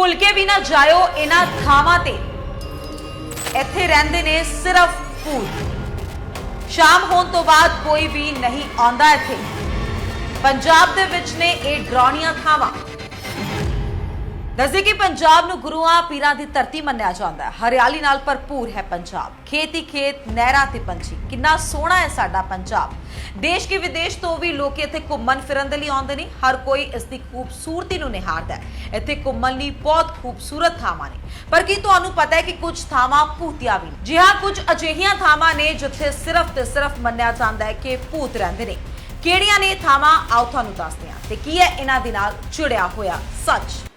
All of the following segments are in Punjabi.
ਭੁੱਲ ਕੇ ਵੀ ਨਾ ਜਾਇਓ ਇਹਨਾਂ ਥਾਵਾਂ ਤੇ। ਇੱਥੇ ਰਹਿੰਦੇ ਨੇ ਸਿਰਫ ਭੂਤ। ਸ਼ਾਮ ਹੋਣ ਤੋਂ ਬਾਅਦ ਕੋਈ ਵੀ ਨਹੀਂ ਆਉਂਦਾ ਇੱਥੇ। ਪੰਜਾਬ ਦੇ ਵਿੱਚ ਨੇ ਇਹ ਡਰਾਉਣੀਆਂ ਥਾਵਾਂ। ਦੱਸਦੇ ਕਿ ਪੰਜਾਬ ਨੂੰ ਗੁਰੂਆਂ ਪੀਰਾਂ ਦੀ ਧਰਤੀ ਮੰਨਿਆ ਜਾਂਦਾ ਹੈ। ਹਰਿਆਲੀ ਨਾਲ ਭਰਪੂਰ ਹੈ ਪੰਜਾਬ। ਖੇਤ ਹੀ ਖੇਤ, ਨਹਿਰਾਂ ਤੇ ਪੰਛੀ। ਕਿੰਨਾ ਸੋਹਣਾ ਹੈ ਸਾਡਾ ਪੰਜਾਬ। ਦੇਸ਼ ਕੇ ਵਿਦੇਸ਼ ਤੋਂ ਵੀ ਲੋਕ ਇੱਥੇ ਘੁੰਮਣ ਫਿਰਨ ਦੇ ਲਈ ਆਉਂਦੇ ਨੇ। ਹਰ ਕੋਈ ਇਸ ਦੀ ਖੂਬਸੂਰਤੀ ਨੂੰ ਨਿਹਾਰਦਾ ਹੈ। ਇੱਥੇ ਘੁੰਮਣ ਲਈ ਬਹੁਤ ਖੂਬਸੂਰਤ ਥਾਵਾਂ ਨੇ। ਪਰ ਕੀ ਤੁਹਾਨੂੰ ਪਤਾ ਹੈ ਕਿ ਕੁਝ ਥਾਵਾਂ ਭੂਤੀਆਂ ਵੀ ਨੇ? ਜੀ ਹਾਂ, ਕੁਝ ਅਜਿਹੀਆਂ ਥਾਵਾਂ ਨੇ ਜਿੱਥੇ ਸਿਰਫ ਤੇ ਸਿਰਫ ਮੰਨਿਆ ਜਾਂਦਾ ਹੈ ਕਿ ਭੂਤ ਰਹਿੰਦੇ ਨੇ। ਕਿਹੜੀਆਂ ਨੇ ਥਾਵਾਂ? ਆਓ ਤੁਹਾਨੂੰ ਦੱਸਦੇ ਹਾਂ। ਤੇ ਕੀ ਹੈ ਇਹਨਾਂ ਦੇ ਨਾਲ ਜੁੜਿਆ ਹੋਇਆ ਸੱਚ?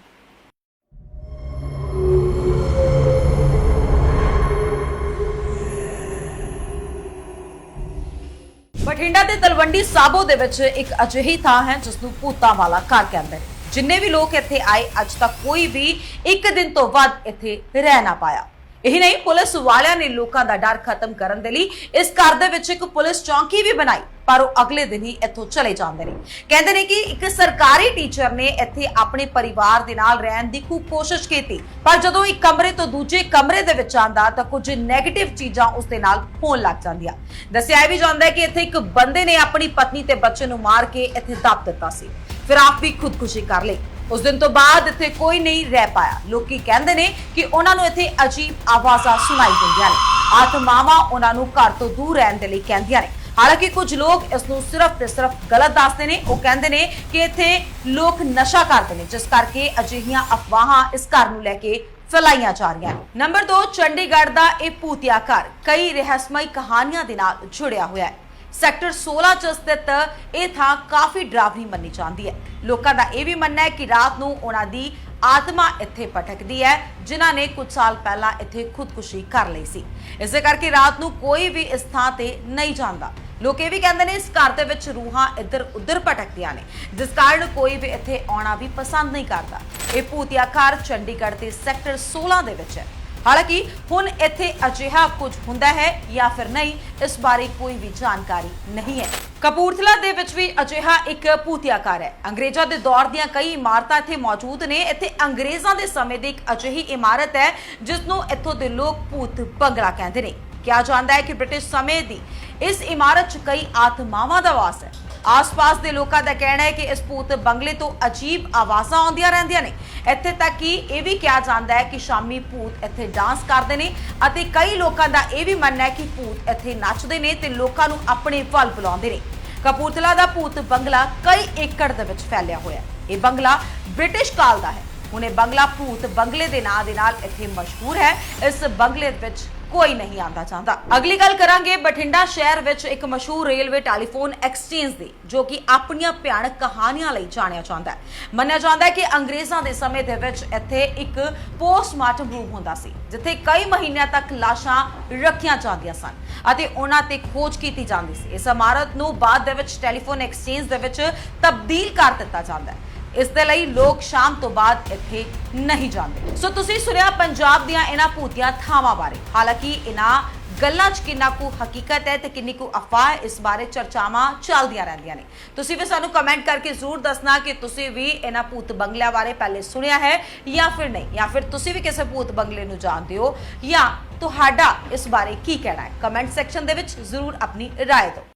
ਬਠਿੰਡਾ ਦੇ ਤਲਵੰਡੀ ਸਾਬੋ ਦੇ ਵਿੱਚ ਇੱਕ ਅਜਿਹੀ ਥਾਂ ਹੈ ਜਿਸ ਨੂੰ ਭੂਤਾਂ ਵਾਲਾ ਘਰ ਕਹਿੰਦੇ ਨੇ। ਜਿੰਨੇ ਵੀ ਲੋਕ ਇੱਥੇ ਆਏ, ਅੱਜ ਤੱਕ ਕੋਈ ਵੀ ਇੱਕ ਦਿਨ ਤੋਂ ਵੱਧ ਇੱਥੇ ਰਹਿ ਨਾ ਪਾਇਆ। ਇਹ ਨਹੀਂ, ਪੁਲਿਸ ਵਾਲਿਆਂ ਨੇ ਲੋਕਾਂ ਦਾ ਡਰ ਖਤਮ ਕਰਨ ਦੇ ਲਈ ਇਸ ਘਰ ਦੇ ਵਿੱਚ ਇੱਕ ਪੁਲਿਸ ਚੌਂਕੀ ਵੀ ਬਣਾਈ, ਪਰ ਉਹ ਅਗਲੇ ਦਿਨ ਹੀ ਇੱਥੋਂ ਚਲੇ ਜਾਂਦੇ ਨੇ। ਕਹਿੰਦੇ ਨੇ ਕਿ ਇੱਕ ਸਰਕਾਰੀ ਟੀਚਰ ਨੇ ਇੱਥੇ ਆਪਣੇ ਪਰਿਵਾਰ ਦੇ ਨਾਲ ਰਹਿਣ ਦੀ ਖੂਬ ਕੋਸ਼ਿਸ਼ ਕੀਤੀ, ਪਰ ਜਦੋਂ ਇੱਕ ਕਮਰੇ ਤੋਂ ਦੂਜੇ ਕਮਰੇ ਦੇ ਵਿੱਚ ਆਂਦਾ ਤਾਂ ਕੁਝ 네ਗੇਟਿਵ ਚੀਜ਼ਾਂ ਉਸ ਦੇ ਨਾਲ ਹੋਣ ਲੱਗ ਜਾਂਦੀਆਂ। ਦੱਸਿਆ ਵੀ ਜਾਂਦਾ ਹੈ ਕਿ ਇੱਥੇ ਇੱਕ ਬੰਦੇ ਨੇ ਆਪਣੀ ਪਤਨੀ ਤੇ ਬੱਚੇ ਨੂੰ ਮਾਰ ਕੇ ਇੱਥੇ ਦੱਬ ਦਿੱਤਾ ਸੀ। ਫਿਰ ਆਪ ਵੀ ਖੁਦਕੁਸ਼ੀ ਕਰ ਲਈ। ਉਸ ਦਿਨ ਤੋਂ ਬਾਅਦ ਇੱਥੇ ਕੋਈ ਨਹੀਂ ਰਹਿ ਪਾਇਆ। ਲੋਕੀ ਕਹਿੰਦੇ ਨੇ ਕਿ ਉਹਨਾਂ ਨੂੰ ਇੱਥੇ ਅਜੀਬ ਆਵਾਜ਼ਾਂ ਸੁਣਾਈ ਦਿੰਦੀਆਂ ਨੇ। ਆਤਮਾਵਾਂ ਉਹਨਾਂ ਨੂੰ ਘਰ ਤੋਂ ਦੂਰ ਰਹਿਣ ਦੇ ਲਈ ਕਹਿੰਦੀਆਂ ਨੇ। ਹਾਲਾਂਕਿ ਕੁਝ ਲੋਕ ਇਸ ਨੂੰ ਸਿਰਫ ਤੇ ਸਿਰਫ ਗਲਤ ਦੱਸਦੇ ਨੇ। ਉਹ ਕਹਿੰਦੇ ਨੇ ਕਿ ਇੱਥੇ ਲੋਕ ਨਸ਼ਾ ਕਰਦੇ ਨੇ, ਜਿਸ ਕਰਕੇ ਅਜਿਹੀਆਂ ਅਫਵਾਹਾਂ ਇਸ ਘਰ ਨੂੰ ਲੈ ਕੇ ਫੈਲਾਈਆਂ ਜਾ ਰਹੀਆਂ ਨੇ। ਨੰਬਰ 2 ਚੰਡੀਗੜ੍ਹ ਦਾ ਇਹ ਭੂਤਿਆ ਘਰ ਕਈ ਰਹੱਸਮਈ ਕਹਾਣੀਆਂ ਦੇ ਨਾਲ ਜੁੜਿਆ ਹੋਇਆ ਹੈ। ਸੈਕਟਰ 16 ਚ ਸਥਿਤ ਇਹ ਥਾਂ ਕਾਫੀ ਡਰਾਵਨੀ ਮੰਨੀ ਜਾਂਦੀ ਹੈ। ਲੋਕਾਂ ਦਾ ਇਹ ਵੀ ਮੰਨਣਾ ਹੈ ਕਿ ਰਾਤ ਨੂੰ ਉਹਨਾਂ ਦੀ ਆਤਮਾ ਇੱਥੇ ਭਟਕਦੀ ਹੈ, ਜਿਨ੍ਹਾਂ ਨੇ ਕੁਝ ਸਾਲ ਪਹਿਲਾਂ ਇੱਥੇ ਖੁਦਕੁਸ਼ੀ ਕਰ ਲਈ ਸੀ। ਇਸੇ ਕਰਕੇ ਰਾਤ ਨੂੰ ਕੋਈ ਵੀ ਇਸ ਥਾਂ ਤੇ ਨਹੀਂ ਜਾਂਦਾ। ਲੋਕ ਇਹ ਵੀ ਕਹਿੰਦੇ ਨੇ, ਇਸ ਘਰ ਦੇ ਵਿੱਚ ਰੂਹਾਂ ਇੱਧਰ ਉੱਧਰ ਭਟਕਦੀਆਂ ਨੇ, ਜਿਸ ਕਾਰਨ ਕੋਈ ਵੀ ਇੱਥੇ ਆਉਣਾ ਵੀ ਪਸੰਦ ਨਹੀਂ ਕਰਦਾ। ਇਹ ਭੂਤੀਆ ਘਰ ਚੰਡੀਗੜ੍ਹ ਦੇ ਸੈਕਟਰ 16 ਦੇ ਵਿੱਚ ਹੈ। ਹਾਲਾਂਕਿ ਹੁਣ ਇੱਥੇ ਅਜਿਹਾ ਕੁਝ ਹੁੰਦਾ ਹੈ ਜਾਂ ਫਿਰ ਨਹੀਂ, ਇਸ ਬਾਰੇ ਕੋਈ ਵੀ ਜਾਣਕਾਰੀ ਨਹੀਂ ਹੈ। ਕਪੂਰਥਲਾ ਦੇ ਵਿੱਚ ਵੀ ਅਜਿਹਾ ਇੱਕ ਭੂਤਿਆ ਘਰ ਹੈ। ਅੰਗਰੇਜ਼ਾਂ ਦੇ ਦੌਰ ਦੀਆਂ ਕਈ ਇਮਾਰਤਾਂ ਇੱਥੇ ਮੌਜੂਦ ਨੇ। ਇੱਥੇ ਅੰਗਰੇਜ਼ਾਂ ਦੇ ਸਮੇਂ ਦੀ ਇੱਕ ਅਜਿਹੀ ਇਮਾਰਤ ਹੈ ਜਿਸ ਨੂੰ ਇੱਥੋਂ ਦੇ ਲੋਕ ਭੂਤ ਬੰਗਲਾ ਕਹਿੰਦੇ ਨੇ। ਕਿਹਾ ਜਾਂਦਾ ਹੈ ਕਿ ਬ੍ਰਿਟਿਸ਼ ਸਮੇਂ ਦੀ ਇਸ ਇਮਾਰਤ 'ਚ ਕਈ ਆਤਮਾਵਾਂ ਦਾ ਵਾਸ ਹੈ। ਆਸ-ਪਾਸ ਦੇ ਲੋਕਾਂ ਦਾ ਕਹਿਣਾ ਹੈ ਕਿ ਇਸ ਭੂਤ ਬੰਗਲੇ ਤੋਂ ਅਜੀਬ ਆਵਾਜ਼ਾਂ ਆਉਂਦੀਆਂ ਰਹਿੰਦੀਆਂ ਨੇ। ਇੱਥੇ ਤੱਕ ਕਿ ਇਹ ਵੀ ਕਿਹਾ ਜਾਂਦਾ ਹੈ ਕਿ ਸ਼ਾਮੀ ਭੂਤ ਇੱਥੇ ਡਾਂਸ ਕਰਦੇ ਨੇ ਅਤੇ ਕਈ ਲੋਕਾਂ ਦਾ ਇਹ ਵੀ ਮੰਨਣਾ ਹੈ ਕਿ ਭੂਤ ਇੱਥੇ ਨੱਚਦੇ ਨੇ ਤੇ ਲੋਕਾਂ ਨੂੰ ਆਪਣੇ ਵੱਲ ਬੁਲਾਉਂਦੇ ਨੇ। ਕਪੂਰਥਲਾ ਦਾ ਭੂਤ ਬੰਗਲਾ ਕਈ ਏਕੜ ਦੇ ਵਿੱਚ ਫੈਲਿਆ ਹੋਇਆ ਹੈ। ਇਹ ਬੰਗਲਾ ਬ੍ਰਿਟਿਸ਼ ਕਾਲ ਦਾ ਹੈ। ਹੁਣ ਇਹ ਬੰਗਲਾ ਭੂਤ ਬੰਗਲੇ ਦੇ ਨਾਂ ਦੇ ਨਾਲ ਇੱਥੇ ਮਸ਼ਹੂਰ ਹੈ। ਇਸ ਬੰਗਲੇ ਵਿੱਚ ਕੋਈ ਨਹੀਂ ਆਂਦਾ ਜਾਂਦਾ ਅਗਲੀ ਗੱਲ ਕਰਾਂਗੇ, ਬਠਿੰਡਾ ਸ਼ਹਿਰ ਵਿੱਚ ਇੱਕ ਮਸ਼ਹੂਰ ਰੇਲਵੇ ਟੈਲੀਫੋਨ ਐਕਸਚੇਂਜ ਦੀ, ਜੋ ਕਿ ਆਪਣੀਆਂ ਭਿਆਨਕ ਕਹਾਣੀਆਂ ਲਈ ਜਾਣਿਆ ਜਾਂਦਾ ਹੈ। ਮੰਨਿਆ ਜਾਂਦਾ ਹੈ ਕਿ ਅੰਗਰੇਜ਼ਾਂ ਦੇ ਸਮੇਂ ਦੇ ਵਿੱਚ ਇੱਥੇ ਇੱਕ ਪੋਸਟਮਾਰਟਮ ਰੂਮ ਹੁੰਦਾ ਸੀ, ਜਿੱਥੇ ਕਈ ਮਹੀਨਿਆਂ ਤੱਕ ਲਾਸ਼ਾਂ ਰੱਖੀਆਂ ਜਾਂਦੀਆਂ ਸਨ ਅਤੇ ਉਹਨਾਂ ਤੇ ਖੋਜ ਕੀਤੀ ਜਾਂਦੀ ਸੀ। ਇਸ ਇਮਾਰਤ ਨੂੰ ਬਾਅਦ ਦੇ ਵਿੱਚ ਟੈਲੀਫੋਨ ਐਕਸਚੇਂਜ ਦੇ ਵਿੱਚ ਤਬਦੀਲ ਕਰ ਦਿੱਤਾ ਜਾਂਦਾ ਹੈ। ਇਸ ਦੇ ਲਈ ਲੋਕ ਸ਼ਾਮ ਤੋਂ ਬਾਅਦ ਇੱਥੇ ਨਹੀਂ ਜਾਂਦੇ ਸੋ ਤੁਸੀਂ ਸੁਣਿਆ ਪੰਜਾਬ ਦੀਆਂ ਇਹਨਾਂ ਭੂਤੀਆਂ ਥਾਵਾਂ ਬਾਰੇ ਹਾਲਾਂਕਿ ਇਹਨਾਂ ਗੱਲਾਂ 'ਚ ਕਿੰਨਾ ਕੁ ਹਕੀਕਤ ਹੈ ਤੇ ਕਿੰਨੀ ਕੁ ਅਫਵਾਹ ਹੈ ਇਸ ਬਾਰੇ ਚਰਚਾਵਾਂ ਚੱਲਦੀਆਂ ਰਹਿੰਦੀਆਂ ਨੇ ਤੁਸੀਂ ਵੀ ਸਾਨੂੰ ਕਮੈਂਟ ਕਰਕੇ ਜ਼ਰੂਰ ਦੱਸਣਾ ਕਿ ਤੁਸੀਂ ਵੀ ਇਹਨਾਂ ਭੂਤ ਬੰਗਲਿਆਂ ਬਾਰੇ ਪਹਿਲੇ ਸੁਣਿਆ ਹੈ ਜਾਂ ਫਿਰ ਨਹੀਂ ਜਾਂ ਫਿਰ ਤੁਸੀਂ ਵੀ ਕਿਸੇ ਭੂਤ ਬੰਗਲੇ ਨੂੰ ਜਾਣਦੇ ਹੋ ਜਾਂ ਤੁਹਾਡਾ ਇਸ ਬਾਰੇ ਕੀ ਕਹਿਣਾ ਹੈ ਕਮੈਂਟ ਸੈਕਸ਼ਨ ਦੇ ਵਿੱਚ ਜ਼ਰੂਰ ਆਪਣੀ رائے ਦਿਓ